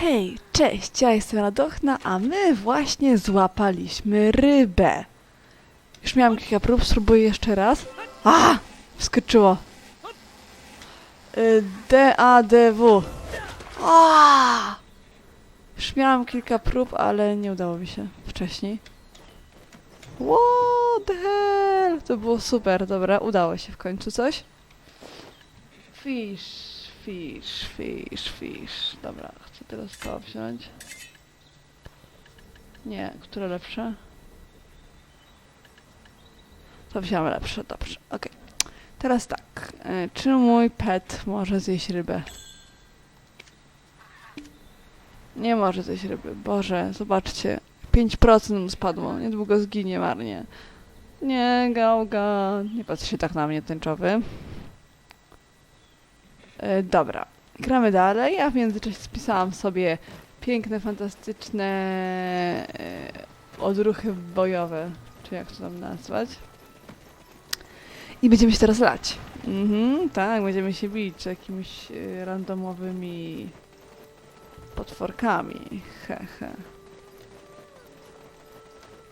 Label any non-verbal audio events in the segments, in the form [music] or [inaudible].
Hej, cześć, ja jestem Radochna, a my właśnie złapaliśmy rybę. Już miałam kilka prób, spróbuję jeszcze raz. A! Wskoczyło. Y, D-A-D-W. Już miałam kilka prób, ale nie udało mi się wcześniej. What the hell? To było super, dobra, udało się w końcu coś. Fish, fish, fish, fish. Dobra, chcę teraz to wziąć. Nie, które lepsze? To wziąłem lepsze, dobrze, okej. Teraz tak, e, czy mój pet może zjeść rybę? Nie może zjeść ryby, Boże, zobaczcie. 5% mu spadło, niedługo zginie marnie. Nie, gałga, nie patrz się tak na mnie, tęczowy. E, dobra, gramy dalej, a w międzyczasie spisałam sobie piękne, fantastyczne e, odruchy bojowe, czy jak to tam nazwać. I będziemy się teraz lać. Mhm, tak, będziemy się bić jakimiś e, randomowymi potworkami. He, he.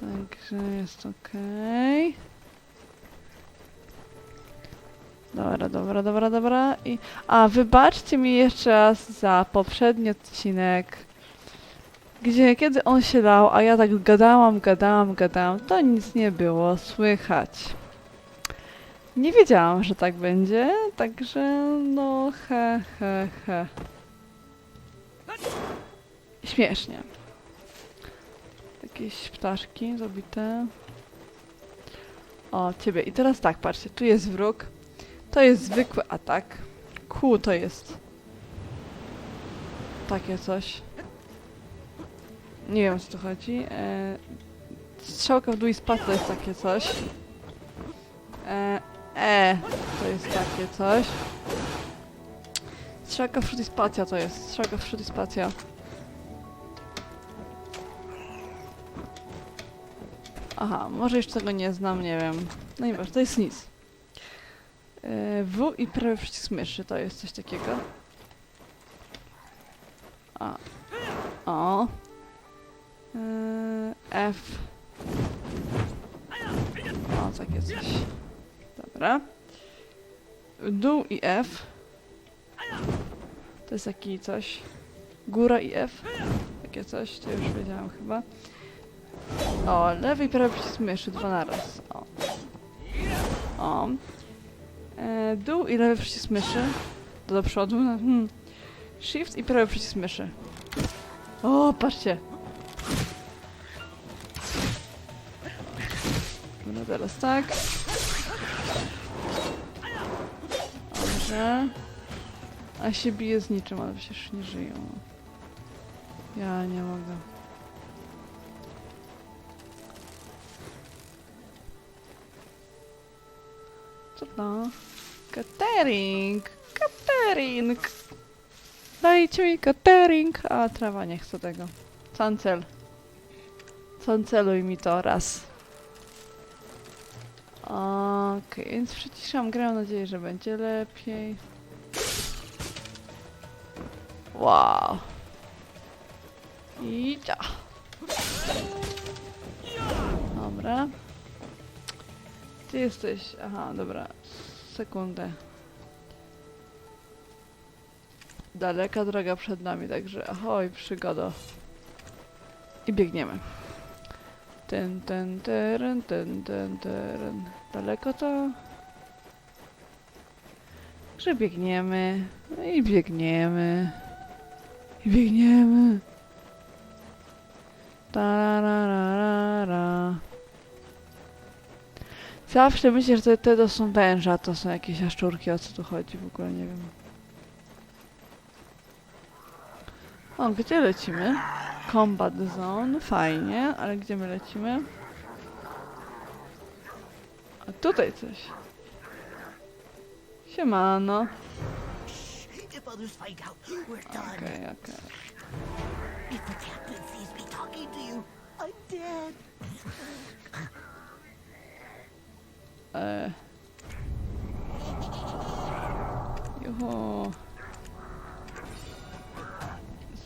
Także jest okej. Dobra, dobra, dobra, dobra. I... A, wybaczcie mi jeszcze raz za poprzedni odcinek, gdzie kiedy on się dał, a ja tak gadałam, gadałam, gadałam, to nic nie było słychać. Nie wiedziałam, że tak będzie, także no he, he, he. Śmiesznie. Jakieś ptaszki zabite. O, ciebie. I teraz tak, patrzcie, tu jest wróg. To jest zwykły atak. Ku to jest. Takie coś. Nie wiem o co tu chodzi. E, strzałka w dół i spad to jest takie coś. E, e to jest takie coś. Strzałka w i spacja to jest. Strzałka w i spacja. Aha, może jeszcze tego nie znam, nie wiem. No wiem, to jest nic. Yy, w i prawy przycisk myszy to jest coś takiego. A. O. Yy, F. O, takie coś. Dobra. Dół i F. To jest taki coś. Góra i F. Takie coś, to już wiedziałam chyba. O, lewy i prawy przycisk myszy, dwa naraz. O. O. E, dół i lewy przycisk myszy. To do przodu. no, Hmm. Shift i prawy przycisk myszy. O, patrzcie. No teraz tak. Dobrze. A się bije z niczym, ale przecież nie żyją. Ja nie mogę. To? Catering! Catering! Dajcie mi catering! A, trawa nie chce tego. Cancel. Canceluj mi to raz. Okej, więc przyciszam grę. Mam nadzieję, że będzie lepiej. Wow. I ja. Dobra. Ty jesteś. Aha, dobra. Sekundę. Daleka droga przed nami, także ahoj, przygodo. I biegniemy. Ten, ten, teren, ten, ten, teren. Daleko to? Że biegniemy. No i biegniemy. I biegniemy. Tararara. Zawsze myślę, że te, te to są węże, a to są jakieś jaszczurki, o co tu chodzi, w ogóle nie wiem. O, gdzie lecimy? Combat Zone, fajnie, ale gdzie my lecimy? A tutaj coś. Siemano. Okej, okej. E.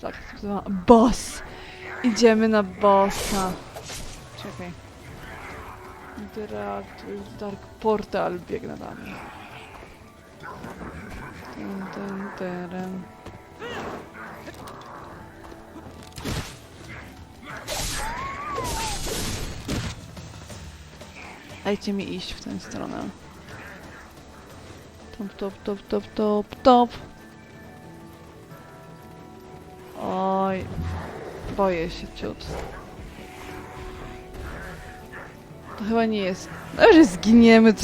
Tak, to boss! Idziemy na bossa. Czekaj. With Dark Portal biegnę tam. Ten, ten, teren. Dajcie mi iść w tę stronę. Top, top, top, top, top, top. Oj, boję się ciut. To chyba nie jest. No, że zginiemy, to.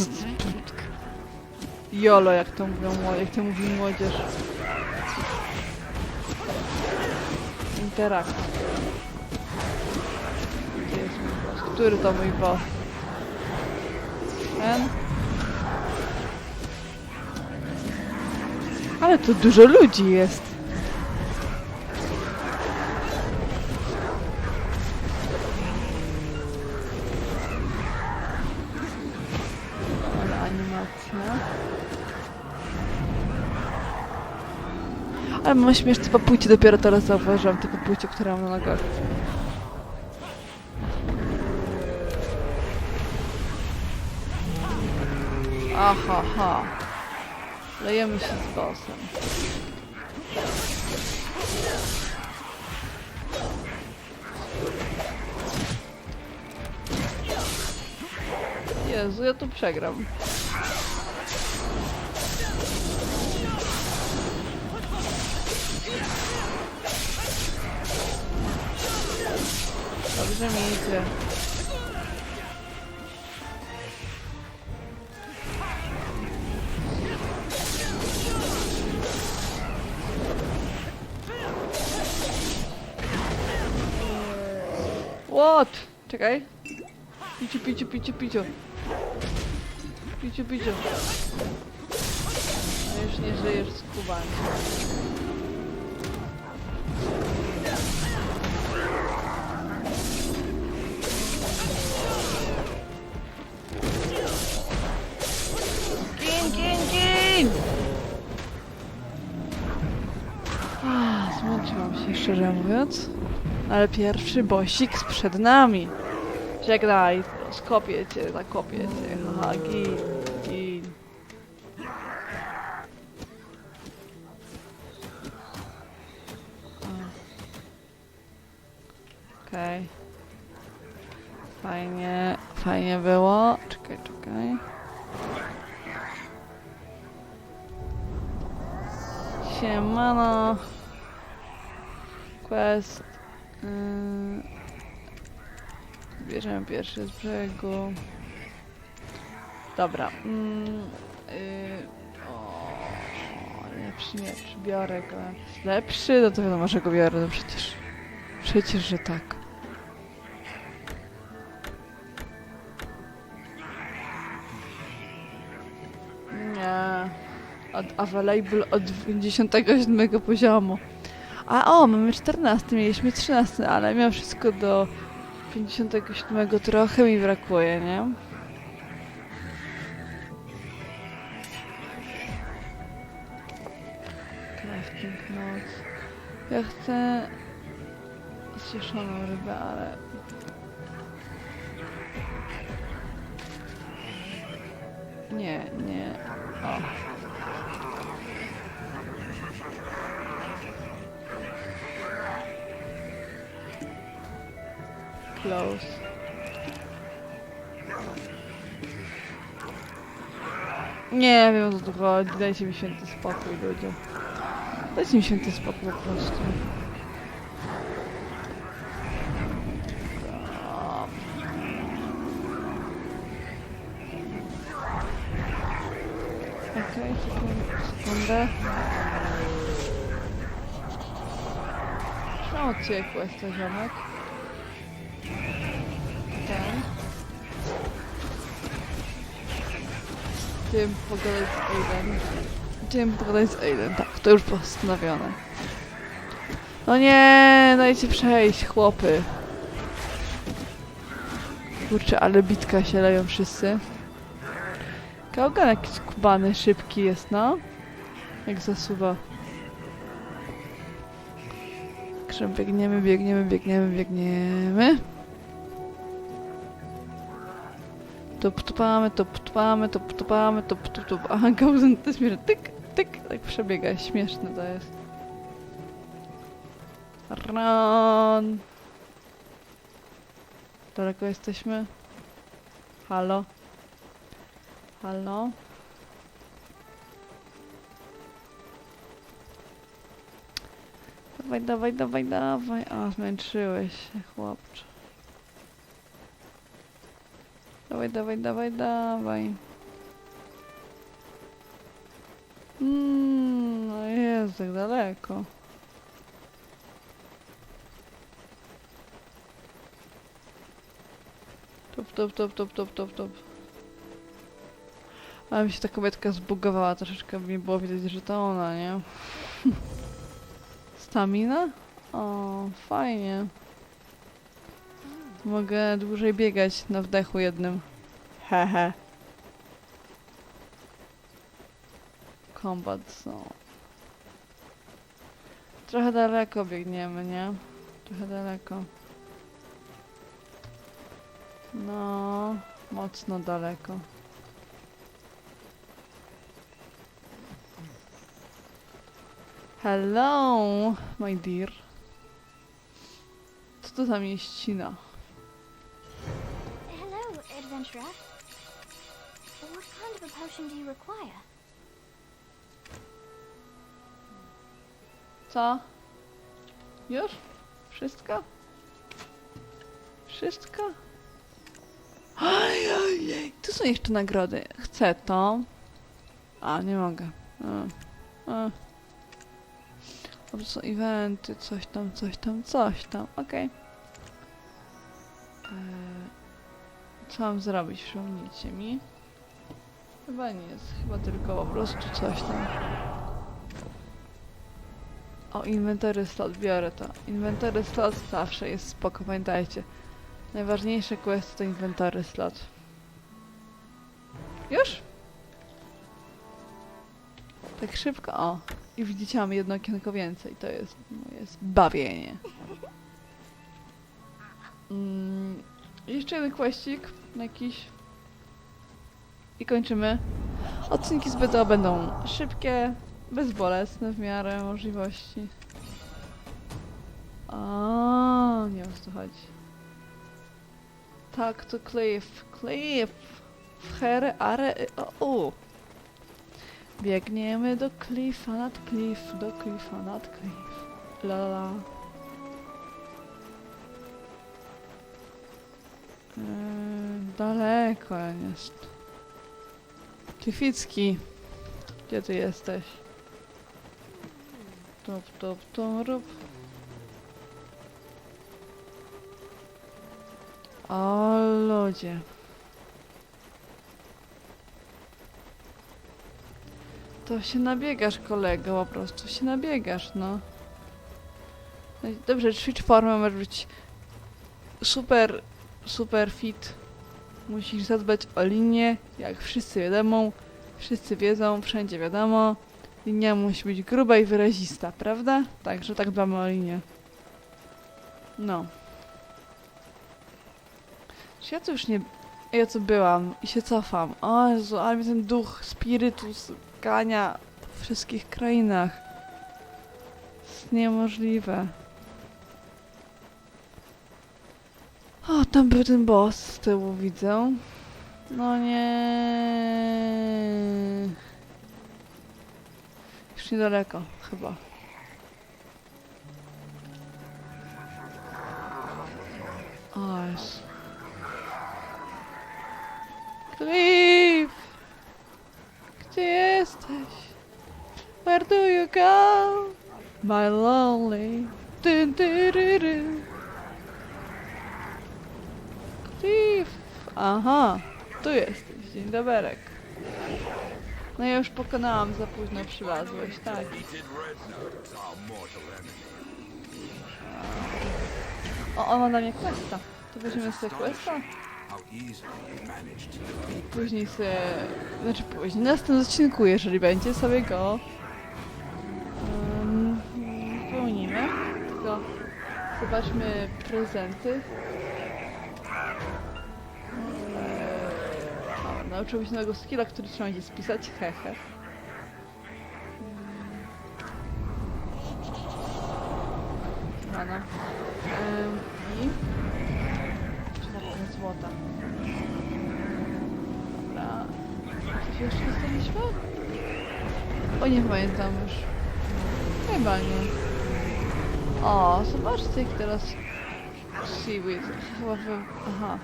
Jolo, jak to mówią, jak to mówi młodzież. Interakt. Który to mój boss? Ten? Ale tu dużo ludzi jest. Ale animacja. Ale mam śmieszne papucie, dopiero teraz zauważyłam te papucie, które mam na nogach. Aha, ha. Lejemy się z bossem. Jezu, ja tu przegram. Dobrze mi idzie. Czekaj. Piciu, piciu, piciu, piciu. Piciu, piciu. No już nie żyjesz z kubami. Gin, gin, gin! Ah, Zmęczyłam się, szczerze mówiąc. Ale pierwszy bosik przed nami. Żegnaj, skopię cię, zakopię cię. Haha, gin, gin. Okej. Fajnie, fajnie było. Czekaj, czekaj. Siemano. Quest. Yy, Bierzemy pierwszy z brzegu. Dobra. Mm, yy, o, lepszy miecz. Biorę go. Lepszy? No to wiadomo, że go biorę. No przecież. Przecież, że tak. Nie. Od available od 57 poziomu. A o, mamy 14, mieliśmy 13, ale mimo wszystko do 57 trochę mi brakuje, nie? Crafting notes. Ja chcę ściszoną rybę, ale... Nie, nie. O. Close. Nie wiem o co tu chodzi. Dajcie mi święty spokój, ludzie. Dajcie mi święty spokój po prostu. Okej, sekundę. sekundę. Czemu odciekło jest to ziomek? Tym pogadać z Aiden. Tym pogadać z Aiden, tak, to już postanowione. No nie, dajcie przejść, chłopy. Kurczę, ale bitka się leją wszyscy. Kaugan jakiś kubany, szybki jest, no. Jak zasuwa. Także biegniemy, biegniemy, biegniemy, biegniemy. Tup, tupamy, tup, tupamy, tup, tupamy, tup, tup, tup. Aha, Gauzen to śmieszne. Tyk, tyk, tak przebiega. Śmieszne to jest. Run! Daleko jesteśmy? Halo? Halo? Dawaj, dawaj, dawaj, dawaj. A, zmęczyłeś się, chłopcze. Dawaj, dawaj, dawaj, dawaj. Mmm, no jest tak daleko. Top, top, top, top, top, top, top. Ale mi się ta kobietka zbugowała troszeczkę, mi było widać, że to ona, nie? [laughs] Stamina? O, fajnie. Mogę dłużej biegać na wdechu jednym. Hehe. Combat zone. Trochę daleko biegniemy, nie? Trochę daleko. No, mocno daleko. Hello, my dear. Co to za mieścina? Hello, adventurer. What kind of a potion do you require? Co? Już? Wszystko? Wszystko? Ojej, tu są jeszcze nagrody. Chcę to. A, nie mogę. A. Dobrze, są eventy, coś tam, coś tam, coś tam. Okej. Eee, Co mam zrobić? Przypomnijcie mi. Chyba nic, chyba tylko po prostu coś tam. O, inwentory slot, biorę to. Inwentory slot zawsze jest spoko, pamiętajcie. Najważniejsze quest to inwentory slot. Już? Tak szybko, o. I widzicie, mamy jedno okienko więcej. To jest moje zbawienie. Mm, jeszcze jeden questik jakiś. I kończymy. Odcinki z BDO będą szybkie, bezbolesne w miarę możliwości. A, nie o co chodzi. Tak, to Cliff. Cliff! W are, o. Biegniemy do Cliffa, nad Cliff, do Cliffa, nad Cliff. La la la. Eee, daleko jest. Klificki. Gdzie ty jesteś? Top, top, top. O ludzie. To się nabiegasz, kolego, po prostu się nabiegasz, no. Dobrze, ćwicz formę, możesz być super, super fit. Musisz zadbać o linię, jak wszyscy wiadomo, wszyscy wiedzą, wszędzie wiadomo. Linia musi być gruba i wyrazista, prawda? Także tak dbamy o linię. No. Czy ja tu już nie... Ja tu byłam i się cofam. O Jezu, ale mnie ten duch, spirytus gania w wszystkich krainach. jest niemożliwe. O, tam był ten boss z tyłu, widzę. No nie. Już niedaleko, chyba. Jest. Cliff! Gdzie jesteś? Where do you go? My lonely. Cliff! Aha, tu jesteś. Dzień doberek. No ja już pokonałam, za późno przylazłeś, tak. O, on ma dla mnie questa. To weźmiemy sobie questa. Później sobie... Znaczy później, na następnym odcinku, jeżeli będzie, sobie go... Um, wypełnimy. Tylko Zobaczmy prezenty. O, nauczyłeś nowego skilla, który trzeba będzie spisać. Hehe. Rano. Ehm, I... Trzeba trochę złota. Dobra. Coś jeszcze dostaliśmy? O, nie pamiętam już. Chyba nie. O, zobaczcie jak teraz seaweed. Chyba. Aha.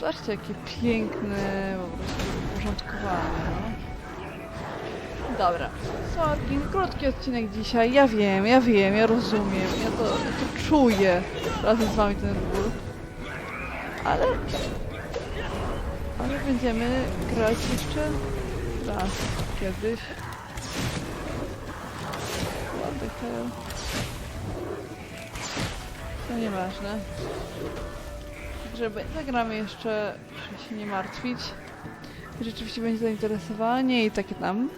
Zobaczcie jakie piękne po prostu uporządkowane, no. Dobra. Sorki, krótki odcinek dzisiaj. Ja wiem, ja wiem, ja rozumiem. Ja to, to czuję razem z wami ten ból. Ale... Ale będziemy grać jeszcze raz kiedyś. What the hell? To nieważne. Także be- zagramy jeszcze, proszę się nie martwić. Rzeczywiście będzie zainteresowanie i takie tam.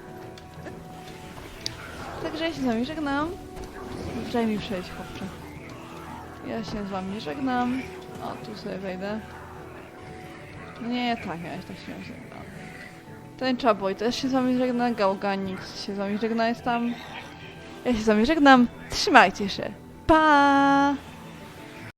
Także ja się z wami żegnam. Daj mi przejść, chłopcze. Ja się z wami żegnam. O, tu sobie wejdę. No nie, tak, ja się tak się żegnam. Ten Czaboy też się z wami żegna, Gałganix się z wami żegna, jest tam. Ja się z wami żegnam. Trzymajcie się. Pa!